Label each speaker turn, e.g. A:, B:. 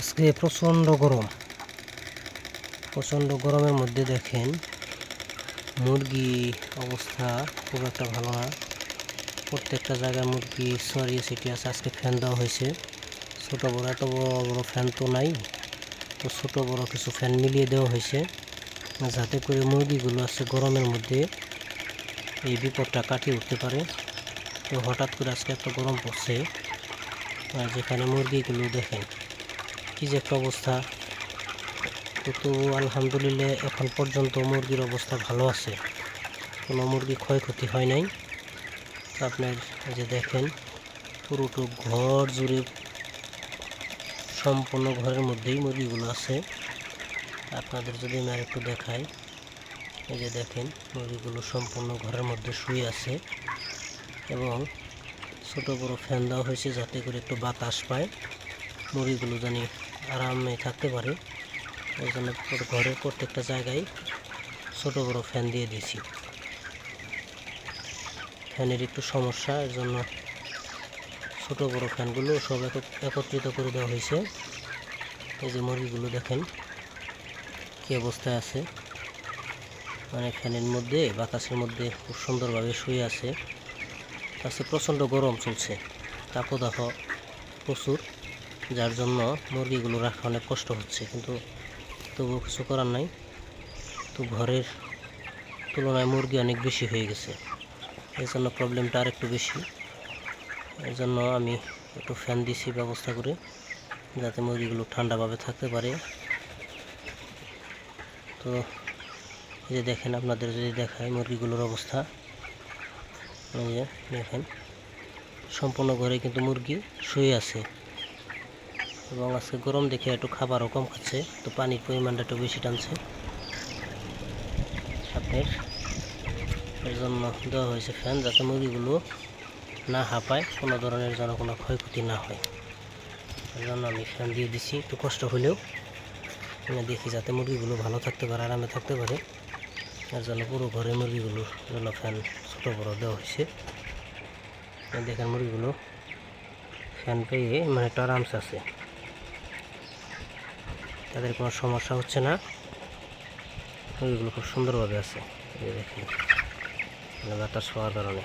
A: আজকে প্রচণ্ড গরম। প্রচণ্ড গরমের মধ্যে দেখেন, মুরগি অবস্থা খুব একটা ভালো না। প্রত্যেকটা জায়গায় মুরগি ছড়িয়ে ছিটিয়ে আছে। আজকে ফ্যান দেওয়া হয়েছে। ছোটো বড়ো, এত বড় বড় ফ্যান তো নাই। তো ছোটো বড় কিছু ফ্যান মিলিয়ে দেওয়া হয়েছে। যাতে করে মুরগিগুলো আছে গরমের মধ্যে এই বিপদটা কাটিয়ে উঠতে পারে। তো হঠাৎ করে আজকে একটা গরম পড়ছে। যেখানে মুরগিগুলো দেখেন কি যে একটা অবস্থা। তো তবু আলহামদুলিল্লাহ এখন পর্যন্ত মুরগির অবস্থা ভালো আছে। কোনো মুরগি ক্ষয়ক্ষতি হয় নাই। আপনার যে দেখেন, পুরোটো ঘর জুড়ে সম্পূর্ণ ঘরের মধ্যেই মুরগিগুলো আছে। আপনাদের যদি আমি একটু দেখাই, এই যে দেখেন, মুরগিগুলো সম্পূর্ণ ঘরের মধ্যে শুয়ে আছে এবং ছোট বড় ফ্যান দেওয়া হয়েছে যাতে করে একটু বাতাস পায়। মুরগিগুলো জানি আরামে থাকতে পারে। ওই জন্য ঘরের প্রত্যেকটা জায়গায় ছোট বড় ফ্যান দিয়ে দিয়েছি। ফ্যানের একটু সমস্যা, এর জন্য ছোট বড় ফ্যানগুলো সব একত্রিত করে দেওয়া হয়েছে। এই যে মুরগিগুলো দেখেন, কী অবস্থায় আছে। মানে ফ্যানের মধ্যে, বাতাসের মধ্যে খুব সুন্দরভাবে শুয়ে আছে। আজকে প্রচণ্ড গরম চলছে। তাপদাহ প্রচুর। যার জন্য মুরগিগুলো রাখা অনেক কষ্ট হচ্ছে, কিন্তু তবুও কিছু করার নাই। তো ঘরের তুলনায় মুরগি অনেক বেশি হয়ে গেছে। এই জন্য প্রবলেমটা আর একটু বেশি। এই জন্য আমি একটু ফ্যান দিছি, ব্যবস্থা করে, যাতে মুরগিগুলো ঠান্ডাভাবে থাকতে পারে। তো এই যে দেখেন, আপনাদের যদি দেখায় মুরগিগুলোর অবস্থা। এই যে দেখেন, সম্পূর্ণ ঘরে কিন্তু মুরগি শুয়ে আছে। এবং আজকে গরম দেখে একটু খাবারও কম খাচ্ছে, তো পানির পরিমাণটা একটু বেশি টানছে। আপনার এর জন্য দেওয়া হয়েছে ফ্যান যাতে মুরগিগুলো না হাঁপায়, কোনো ধরনের যেন কোনো ক্ষয়ক্ষতি না হয়। এর জন্য আমি ফ্যান দিয়ে দিচ্ছি একটু কষ্ট হলেও আমি দেখি যাতে মুরগিগুলো ভালো থাকতে পারে, আরামে থাকতে পারে। এর জন্য পুরো ঘরে মুরগিগুলোর জন্য ফ্যান ছোটো বড়ো দেওয়া হয়েছে। দেখেন মুরগিগুলো ফ্যান পেয়ে মানে একটু আরামসে আছে। তাদের কোনো সমস্যা হচ্ছে না। মুরগিগুলো খুব সুন্দরভাবে আছে। এই দেখেন মানে বাতাস হওয়ার কারণে।